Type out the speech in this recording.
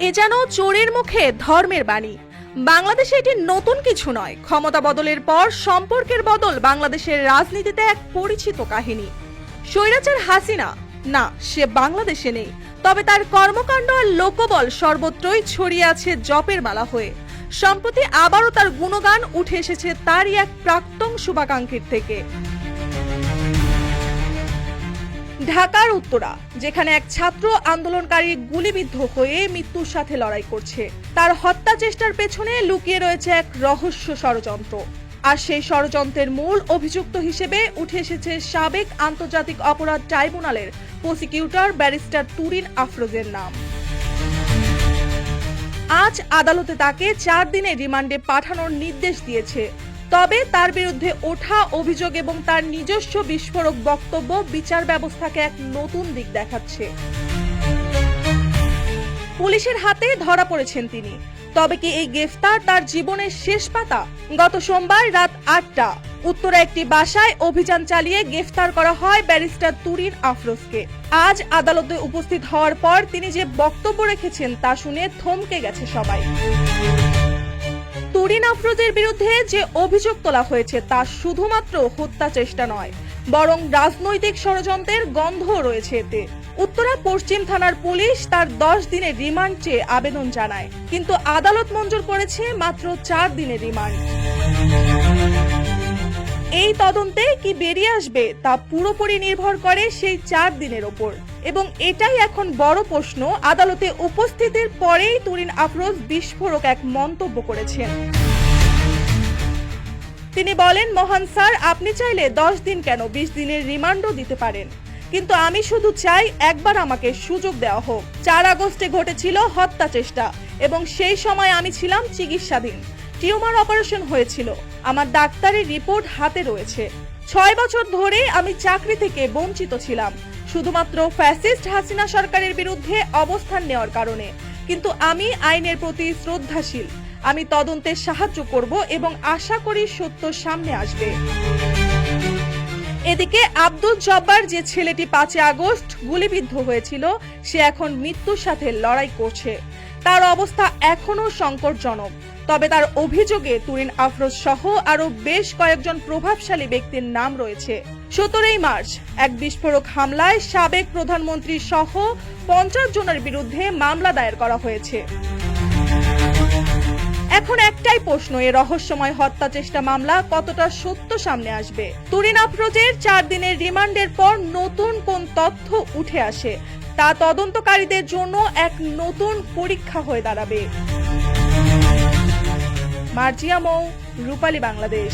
এ যেন চোরের মুখে ধর্মের বাণী। বাংলাদেশে এটি নতুন কিছু নয়। ক্ষমতা বদলের পর সম্পর্কের বদল বাংলাদেশের রাজনীতিতে এক পরিচিত কাহিনী। স্বৈরাচার হাসিনা? না, সে বাংলাদেশে নেই। তবে তার কর্মকাণ্ড আর লোকবল সর্বত্রই ছড়িয়ে আছে জপের মালা হয়ে। সম্প্রতি আবারও তার গুণগান উঠে এসেছে তারই এক প্রাক্তন শুভাকাঙ্ক্ষীর থেকে। ঢাকার উত্তরা, যেখানে এক ছাত্র আন্দোলনকারী গুলিবিদ্ধ হয়ে মৃত্যুর সাথে লড়াই করছে। তার হত্যা চেষ্টার পেছনে লুকিয়ে রয়েছে এক রহস্য ষড়যন্ত্র। আর সেই ষড়যন্ত্রের মূল অভিযুক্ত হিসেবে উঠে এসেছে সাবেক আন্তর্জাতিক অপরাধ ট্রাইব্যুনালের প্রসিকিউটর ব্যারিস্টার তুরিন আফরোজের নাম। আজ আদালতে তাকে চার দিনের রিমান্ডে পাঠানোর নির্দেশ দিয়েছে। তবে তার বিরুদ্ধে ওঠা অভিযোগ এবং তার নিজস্ব বিস্ফোরক বক্তব্য বিচার ব্যবস্থাকে এক নতুন দিক দেখাচ্ছে। পুলিশের হাতে ধরা পড়েছেন তিনি। তবে কি এই গ্রেফতার তার জীবনের শেষ পাতা? গত সোমবার রাত আটটা, উত্তরা একটি বাসায় অভিযান চালিয়ে গ্রেফতার করা হয় ব্যারিস্টার তুরিন আফরোজকে। আজ আদালতে উপস্থিত হওয়ার পর তিনি যে বক্তব্য রেখেছেন তা শুনে থমকে গেছে সবাই। তুরিন আফরোজের বিরুদ্ধে যে অভিযোগ তোলা হয়েছে তা শুধুমাত্র হত্যা চেষ্টা নয়, বরং রাজনৈতিক ষড়যন্ত্রের গন্ধও রয়েছে এতে। উত্তরা পশ্চিম থানার পুলিশ তার দশ দিনের রিমান্ড চেয়ে আবেদন জানায়, কিন্তু আদালত মঞ্জুর করেছে মাত্র চার দিনের রিমান্ড। এই তদন্তে কি বেরিয়ে আসবে তা পুরোপুরি নির্ভর করে সেই চার দিনের ওপর। এবং এটাই এখন বড় প্রশ্ন, আদালতে উপস্থিতির পরেই তুরিন আফরোজ বিস্ফোরক এক মন্তব্য করেছেন। তিনি বলেন, মহান স্যার, আপনি চাইলে দশ দিন কেন বিশ দিনের রিমান্ডও দিতে পারেন। কিন্তু আমি শুধু চাই একবার আমাকে সুযোগ দেওয়া হোক। চার আগস্টে ঘটেছিল হত্যা চেষ্টা এবং সেই সময় আমি ছিলাম চিকিৎসাধীন। টিউমার অপারেশন হয়েছিল। আমার ডাক্তারের রিপোর্ট হাতে রয়েছে। ছয় বছর ধরে আমি চাকরি থেকে বঞ্চিত ছিলাম। শুধুমাত্র ফ্যাসিস্ট হাসিনা সরকারের বিরুদ্ধে অবস্থান নেওয়ার কারণে। কিন্তু আমি আইনের প্রতি শ্রদ্ধাশীল। আমি তদন্তে সাহায্য করব এবং আশা করি সত্য সামনে আসবে। এদিকে আব্দুল জব্বার যে ছেলেটি পাঁচই আগস্ট গুলিবিদ্ধ হয়েছিল, সে এখন মৃত্যুর সাথে লড়াই করছে। তার অবস্থা এখনও সংকটজনক। তবে তার অভিযোগে তুরিন আফরোজ সহ আরও বেশ কয়েকজন প্রভাবশালী ব্যক্তির নাম রয়েছে। সতেরোই মার্চ এক বিস্ফোরক হামলায় সাবেক প্রধানমন্ত্রী সহ পঞ্চাশ জনের বিরুদ্ধে মামলা দায়ের করা হয়েছে। এখন একটাই প্রশ্ন, এ রহস্যময় হত্যা চেষ্টা মামলা কতটা সত্য সামনে আসবে? তুরিন আফরোজের চার দিনের রিমান্ডের পর নতুন কোন তথ্য উঠে আসে? তা তদন্তকারীদের জন্য এক নতুন পরীক্ষা হয়ে দাঁড়াবে। মার্জিয়া মৌ রূপালী বাংলাদেশ।